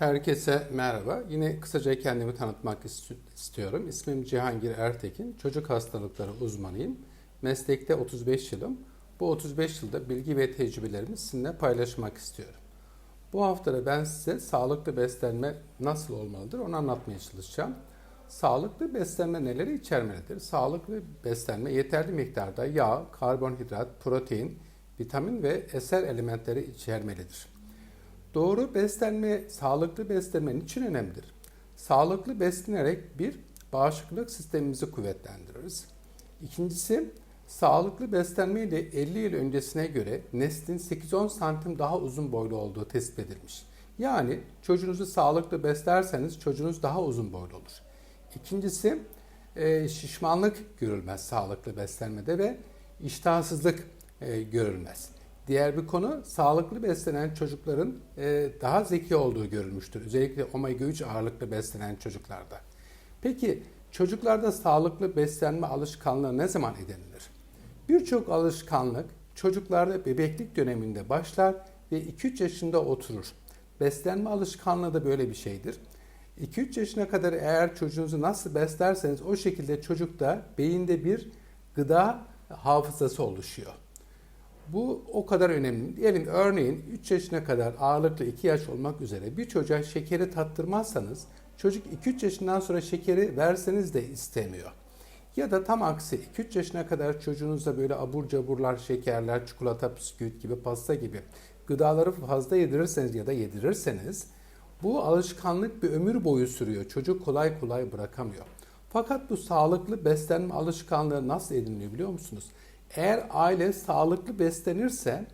Herkese merhaba. Yine kısaca kendimi tanıtmak ist- istiyorum. İsmim Cihangir Ertekin. Çocuk hastalıkları uzmanıyım. Meslekte 35 yılım. Bu 35 yılda bilgi ve tecrübelerimi sizinle paylaşmak istiyorum. Bu haftada ben size sağlıklı beslenme nasıl olmalıdır onu anlatmaya çalışacağım. Sağlıklı beslenme neleri içermelidir? Sağlıklı beslenme yeterli miktarda yağ, karbonhidrat, protein, vitamin ve eser elementleri içermelidir. Doğru beslenme, sağlıklı beslenme için önemlidir. Sağlıklı beslenerek bir, bağışıklık sistemimizi kuvvetlendiririz. İkincisi, sağlıklı beslenme ile 50 yıl öncesine göre neslin 8-10 santim daha uzun boylu olduğu tespit edilmiş. Yani çocuğunuzu sağlıklı beslerseniz çocuğunuz daha uzun boylu olur. İkincisi, e, şişmanlık görülmez sağlıklı beslenmede ve iştahsızlık e, görülmez. Diğer bir konu sağlıklı beslenen çocukların e, daha zeki olduğu görülmüştür. Özellikle omega 3 ağırlıklı beslenen çocuklarda. Peki çocuklarda sağlıklı beslenme alışkanlığı ne zaman edinilir? Birçok alışkanlık çocuklarda bebeklik döneminde başlar ve 2-3 yaşında oturur. Beslenme alışkanlığı da böyle bir şeydir. 2-3 yaşına kadar eğer çocuğunuzu nasıl beslerseniz o şekilde çocukta beyinde bir gıda hafızası oluşuyor. Bu o kadar önemli. Diyelim örneğin 3 yaşına kadar ağırlıklı 2 yaş olmak üzere bir çocuğa şekeri tattırmazsanız çocuk 2-3 yaşından sonra şekeri verseniz de istemiyor. Ya da tam aksi 2-3 yaşına kadar çocuğunuzda böyle abur caburlar, şekerler, çikolata, bisküvit gibi, pasta gibi gıdaları fazla yedirirseniz ya da yedirirseniz bu alışkanlık bir ömür boyu sürüyor. Çocuk kolay kolay bırakamıyor. Fakat bu sağlıklı beslenme alışkanlığı nasıl ediniliyor biliyor musunuz? Eğer aile sağlıklı beslenirse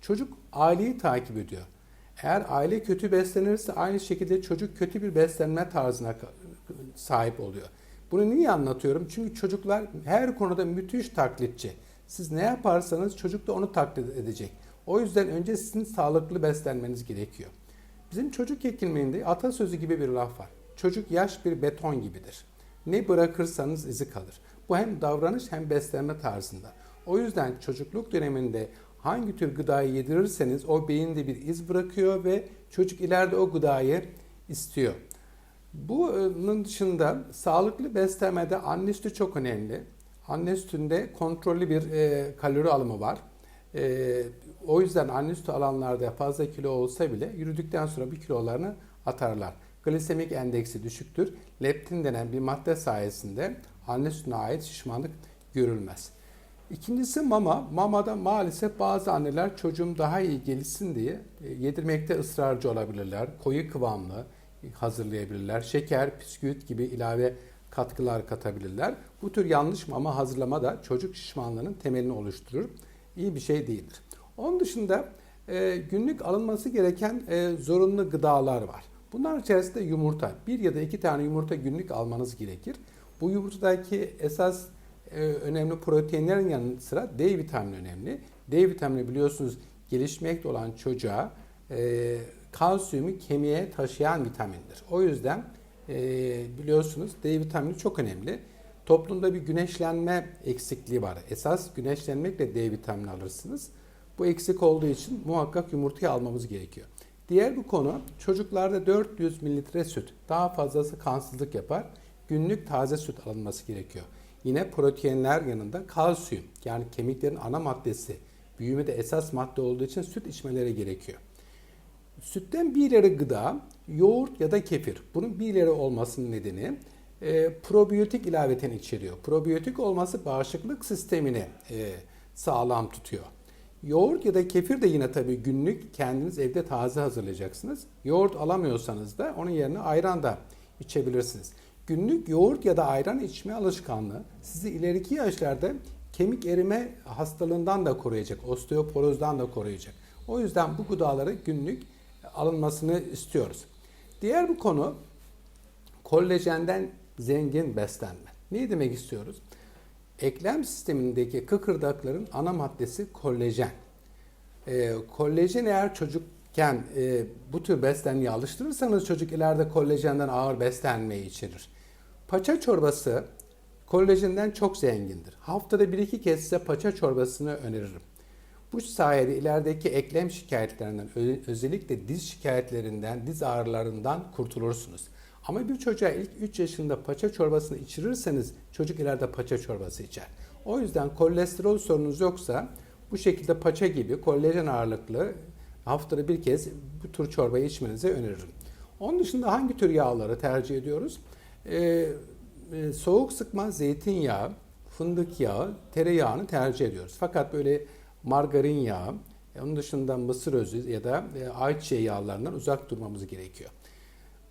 çocuk aileyi takip ediyor. Eğer aile kötü beslenirse aynı şekilde çocuk kötü bir beslenme tarzına sahip oluyor. Bunu niye anlatıyorum? Çünkü çocuklar her konuda müthiş taklitçi. Siz ne yaparsanız çocuk da onu taklit edecek. O yüzden önce sizin sağlıklı beslenmeniz gerekiyor. Bizim çocuk hekimliğinde atasözü gibi bir laf var. Çocuk yaş bir beton gibidir. Ne bırakırsanız izi kalır. Bu hem davranış hem beslenme tarzında. O yüzden çocukluk döneminde hangi tür gıdayı yedirirseniz o beyinde bir iz bırakıyor ve çocuk ileride o gıdayı istiyor. Bunun dışında sağlıklı beslenmede anne sütü çok önemli. Anne sütünde kontrollü bir e, kalori alımı var. E, o yüzden anne sütü alanlarda fazla kilo olsa bile yürüdükten sonra bir kilolarını atarlar. Glisemik endeksi düşüktür. Leptin denen bir madde sayesinde anne sütüne ait şişmanlık görülmez. İkincisi mama. Mamada maalesef bazı anneler çocuğum daha iyi gelişsin diye e, yedirmekte ısrarcı olabilirler. Koyu kıvamlı hazırlayabilirler. Şeker, bisküvit gibi ilave katkılar katabilirler. Bu tür yanlış mama hazırlama da çocuk şişmanlığının temelini oluşturur. İyi bir şey değildir. Onun dışında e, günlük alınması gereken e, zorunlu gıdalar var. Bunlar içerisinde yumurta. Bir ya da iki tane yumurta günlük almanız gerekir. Bu yumurtadaki esas önemli proteinlerin yanı sıra D vitamini önemli. D vitamini biliyorsunuz gelişmekte olan çocuğa e, kalsiyumu kemiğe taşıyan vitamindir. O yüzden e, biliyorsunuz D vitamini çok önemli. Toplumda bir güneşlenme eksikliği var. Esas güneşlenmekle D vitamini alırsınız. Bu eksik olduğu için muhakkak yumurtayı almamız gerekiyor. Diğer bir konu çocuklarda 400 mililitre süt daha fazlası kansızlık yapar. Günlük taze süt alınması gerekiyor. Yine proteinler yanında kalsiyum yani kemiklerin ana maddesi büyümede esas madde olduğu için süt içmeleri gerekiyor. Sütten bir ileri gıda yoğurt ya da kefir. Bunun bir ileri olmasının nedeni e, probiyotik ilaveten içeriyor. Probiyotik olması bağışıklık sistemini e, sağlam tutuyor. Yoğurt ya da kefir de yine tabii günlük kendiniz evde taze hazırlayacaksınız. Yoğurt alamıyorsanız da onun yerine ayran da içebilirsiniz. Günlük yoğurt ya da ayran içme alışkanlığı sizi ileriki yaşlarda kemik erime hastalığından da koruyacak, osteoporozdan da koruyacak. O yüzden bu gıdaları günlük alınmasını istiyoruz. Diğer bir konu kollajenden zengin beslenme. Ne demek istiyoruz? Eklem sistemindeki kıkırdakların ana maddesi kollajen. E, kollajen eğer çocukken e, bu tür beslenmeye alıştırırsanız çocuk ileride kollajenden ağır beslenmeyi içerir. Paça çorbası kollajenden çok zengindir. Haftada bir iki kez size paça çorbasını öneririm. Bu sayede ilerideki eklem şikayetlerinden, özellikle diz şikayetlerinden, diz ağrılarından kurtulursunuz. Ama bir çocuğa ilk 3 yaşında paça çorbasını içirirseniz çocuk ileride paça çorbası içer. O yüzden kolesterol sorunuz yoksa bu şekilde paça gibi kolajen ağırlıklı haftada bir kez bu tür çorbayı içmenizi öneririm. Onun dışında hangi tür yağları tercih ediyoruz? Ee, e, soğuk sıkma zeytinyağı, fındık yağı, tereyağını tercih ediyoruz. Fakat böyle margarin yağı, e, onun dışında mısır özü ya da e, ayçiçeği yağlarından uzak durmamız gerekiyor.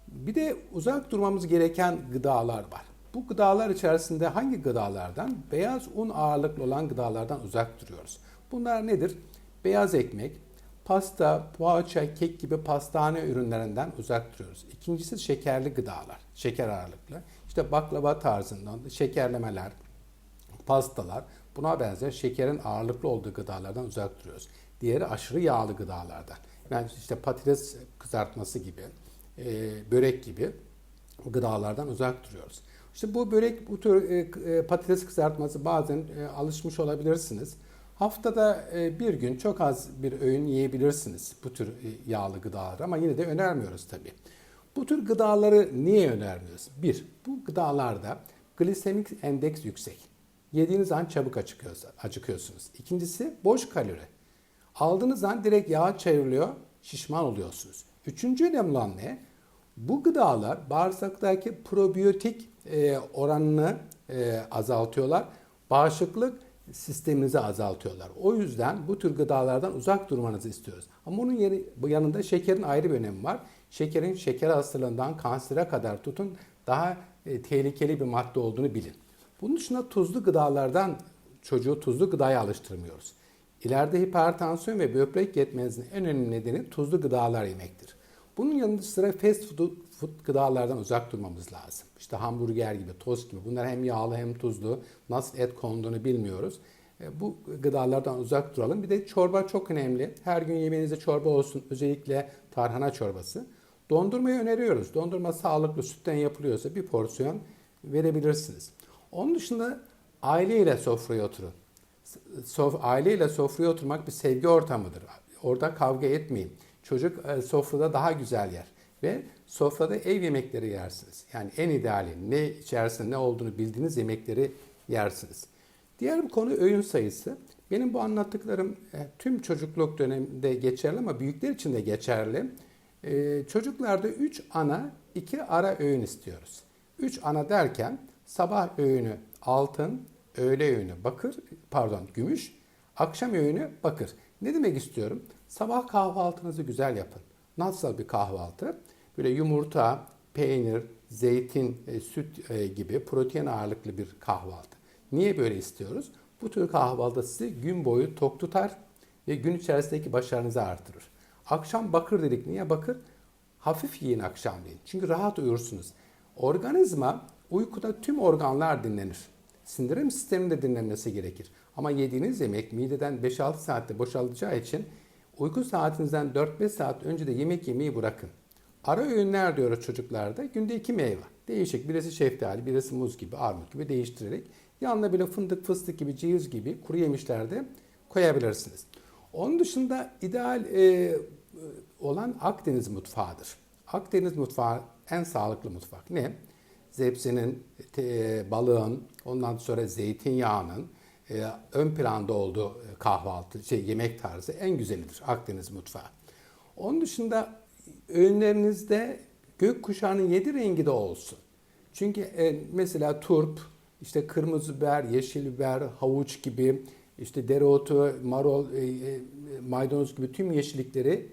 Bir de uzak durmamız gereken gıdalar var. Bu gıdalar içerisinde hangi gıdalardan? Beyaz un ağırlıklı olan gıdalardan uzak duruyoruz. Bunlar nedir? Beyaz ekmek, pasta, poğaça, kek gibi pastane ürünlerinden uzak duruyoruz. İkincisi şekerli gıdalar, şeker ağırlıklı. İşte baklava tarzından şekerlemeler, pastalar, buna benzer şekerin ağırlıklı olduğu gıdalardan uzak duruyoruz. Diğeri aşırı yağlı gıdalardan. Yani işte patates kızartması gibi, e, börek gibi gıdalardan uzak duruyoruz. İşte bu börek, bu tür e, e, patates kızartması bazen e, alışmış olabilirsiniz. Haftada e, bir gün çok az bir öğün yiyebilirsiniz bu tür e, yağlı gıdaları ama yine de önermiyoruz tabii. Bu tür gıdaları niye önermiyoruz? Bir, bu gıdalarda glisemik endeks yüksek. Yediğiniz an çabuk acıkıyorsunuz. İkincisi boş kalori. Aldığınız an direkt yağa çevriliyor, şişman oluyorsunuz. Üçüncü önemli olan ne? Bu gıdalar bağırsaktaki probiyotik e, oranını azaltıyorlar. Bağışıklık sisteminizi azaltıyorlar. O yüzden bu tür gıdalardan uzak durmanızı istiyoruz. Ama onun yeri, bu yanında şekerin ayrı bir önemi var. Şekerin şeker hastalığından kansere kadar tutun daha e, tehlikeli bir madde olduğunu bilin. Bunun dışında tuzlu gıdalardan çocuğu tuzlu gıdaya alıştırmıyoruz. İleride hipertansiyon ve böbrek yetmezliğinin en önemli nedeni tuzlu gıdalar yemektir. Bunun yanında sıra fast food, food gıdalardan uzak durmamız lazım. İşte hamburger gibi, tost gibi. Bunlar hem yağlı hem tuzlu. Nasıl et konduğunu bilmiyoruz. E, Bu gıdalardan uzak duralım. Bir de çorba çok önemli. Her gün yemeğinizde çorba olsun. Özellikle tarhana çorbası. Dondurmayı öneriyoruz. Dondurma sağlıklı sütten yapılıyorsa bir porsiyon verebilirsiniz. Onun dışında aileyle sofraya oturun. Sof, aileyle sofraya oturmak bir sevgi ortamıdır. Orada kavga etmeyin. Çocuk e, sofrada daha güzel yer. Ve sofrada ev yemekleri yersiniz. Yani en ideali ne içerisinde ne olduğunu bildiğiniz yemekleri yersiniz. Diğer bir konu öğün sayısı. Benim bu anlattıklarım e, tüm çocukluk döneminde geçerli ama büyükler için de geçerli. E, çocuklarda 3 ana, 2 ara öğün istiyoruz. 3 ana derken sabah öğünü altın, öğle öğünü bakır, pardon gümüş, akşam öğünü bakır. Ne demek istiyorum? Sabah kahvaltınızı güzel yapın. Nasıl bir kahvaltı? Böyle yumurta, peynir, zeytin, e, süt e, gibi protein ağırlıklı bir kahvaltı. Niye böyle istiyoruz? Bu tür kahvaltı sizi gün boyu tok tutar ve gün içerisindeki başarınızı artırır. Akşam bakır dedik. Niye bakır? Hafif yiyin akşamleyin. Çünkü rahat uyursunuz. Organizma uykuda tüm organlar dinlenir. Sindirim sisteminin de dinlenmesi gerekir. Ama yediğiniz yemek mideden 5-6 saatte boşalacağı için uyku saatinizden 4-5 saat önce de yemek yemeyi bırakın. Ara öğünler diyoruz çocuklarda. Günde iki meyve. Değişik. Birisi şeftali, birisi muz gibi, armut gibi değiştirerek. Yanına bile fındık, fıstık gibi, ceviz gibi kuru yemişler de koyabilirsiniz. Onun dışında ideal e, olan Akdeniz mutfağıdır. Akdeniz mutfağı en sağlıklı mutfak. Ne? Zepsinin, te- balığın, ondan sonra zeytinyağının e, ön planda olduğu kahvaltı, şey yemek tarzı en güzelidir Akdeniz mutfağı. Onun dışında öğünlerinizde gökkuşağının yedi rengi de olsun. Çünkü e, mesela turp, işte kırmızı biber, yeşil biber, havuç gibi, işte dereotu, marul, e, e, maydanoz gibi tüm yeşillikleri,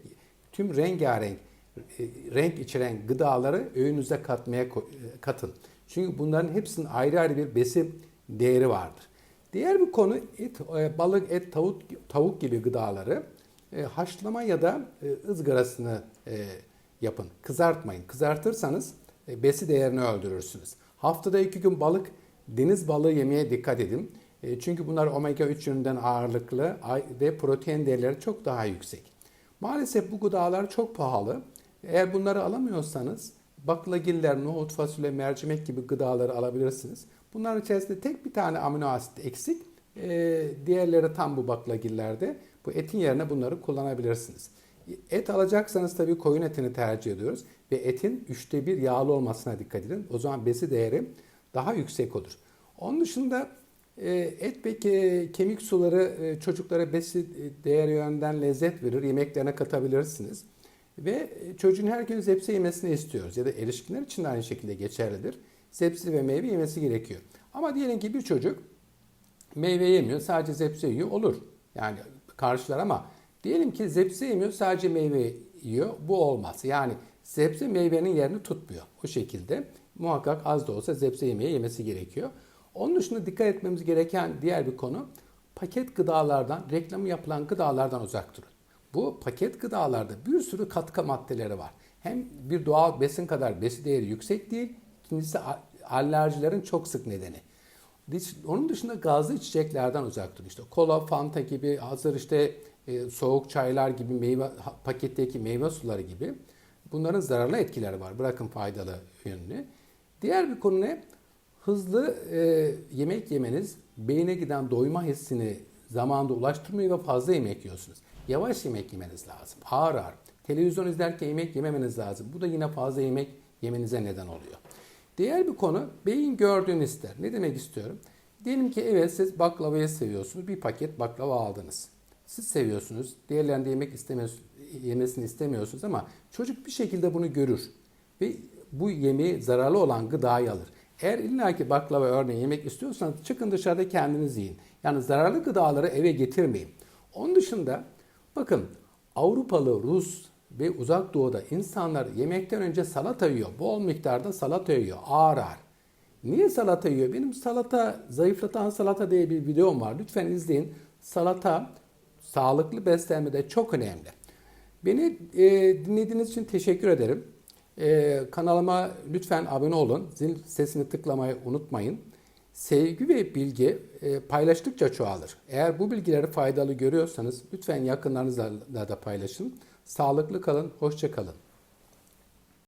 tüm rengarenk, e, renk içeren gıdaları öğünüze katmaya e, katın. Çünkü bunların hepsinin ayrı ayrı bir besin değeri vardır. Diğer bir konu et, e, balık, et, tavuk, tavuk gibi gıdaları e, haşlama ya da e, ızgarasını yapın. Kızartmayın. Kızartırsanız besi değerini öldürürsünüz. Haftada iki gün balık, deniz balığı yemeye dikkat edin. Çünkü bunlar omega 3 yönünden ağırlıklı ve protein değerleri çok daha yüksek. Maalesef bu gıdalar çok pahalı. Eğer bunları alamıyorsanız baklagiller, nohut, fasulye, mercimek gibi gıdaları alabilirsiniz. Bunların içerisinde tek bir tane amino asit eksik. Ee, diğerleri tam bu baklagillerde. Bu etin yerine bunları kullanabilirsiniz. Et alacaksanız tabii koyun etini tercih ediyoruz. Ve etin üçte bir yağlı olmasına dikkat edin. O zaman besi değeri daha yüksek olur. Onun dışında e, et ve ke- kemik suları e, çocuklara besi e, değeri yönden lezzet verir. Yemeklerine katabilirsiniz. Ve e, çocuğun her gün zepse yemesini istiyoruz. Ya da erişkinler için de aynı şekilde geçerlidir. Zepsi ve meyve yemesi gerekiyor. Ama diyelim ki bir çocuk meyve yemiyor, sadece zepse yiyor olur. Yani karşılar ama diyelim ki zepse yemiyor, sadece meyve yiyor. Bu olmaz. Yani zepse meyvenin yerini tutmuyor. O şekilde muhakkak az da olsa zepse yemeği yemesi gerekiyor. Onun dışında dikkat etmemiz gereken diğer bir konu paket gıdalardan, reklamı yapılan gıdalardan uzak durun. Bu paket gıdalarda bir sürü katkı maddeleri var. Hem bir doğal besin kadar besi değeri yüksek değil, ikincisi alerjilerin çok sık nedeni. Onun dışında gazlı içeceklerden uzak durun. İşte kola, fanta gibi, hazır işte e, soğuk çaylar gibi, meyve paketteki meyve suları gibi bunların zararlı etkileri var. Bırakın faydalı yönünü. Diğer bir konu ne? Hızlı e, yemek yemeniz beyne giden doyma hissini zamanında ulaştırmıyor ve fazla yemek yiyorsunuz. Yavaş yemek yemeniz lazım. Ağır ağır. Televizyon izlerken yemek yememeniz lazım. Bu da yine fazla yemek yemenize neden oluyor. Diğer bir konu beyin gördüğünü ister. Ne demek istiyorum? Diyelim ki evet siz baklavayı seviyorsunuz. Bir paket baklava aldınız. Siz seviyorsunuz. Diğerlerinde yemek istemiyorsunuz, yemesini istemiyorsunuz ama çocuk bir şekilde bunu görür. Ve bu yemeği zararlı olan gıdayı alır. Eğer illaki baklava örneğin yemek istiyorsanız çıkın dışarıda kendiniz yiyin. Yani zararlı gıdaları eve getirmeyin. Onun dışında bakın Avrupalı, Rus ve uzak doğuda insanlar yemekten önce salata yiyor. Bol miktarda salata yiyor. Ağır ağır. Niye salata yiyor? Benim salata, zayıflatan salata diye bir videom var. Lütfen izleyin. Salata sağlıklı beslenmede çok önemli. Beni e, dinlediğiniz için teşekkür ederim. E, kanalıma lütfen abone olun. Zil sesini tıklamayı unutmayın. Sevgi ve bilgi e, paylaştıkça çoğalır. Eğer bu bilgileri faydalı görüyorsanız lütfen yakınlarınızla da paylaşın. Sağlıklı kalın, hoşça kalın.